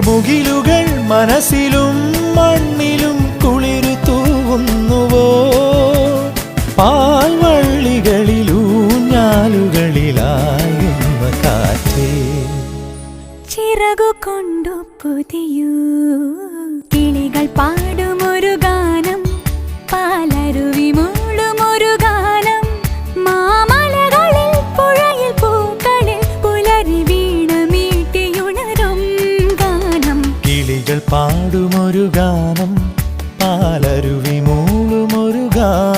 മുകിലുകൾ മനസ്സിലും മണ്ണിലും കുളിരു തൂവുന്നുവോ പാൽവള്ളികളിലൂഞ്ഞാലുകളിലായുന്ന കാറ്റേ. ചിറകു കൊണ്ടു പുതിയൂ. കിളികൾ പാടുമൊരു ഗാനം. പാലരുവി പാടുമൊരു ഗാനം പാലരുവി മൂളുമൊരു ഗാനം.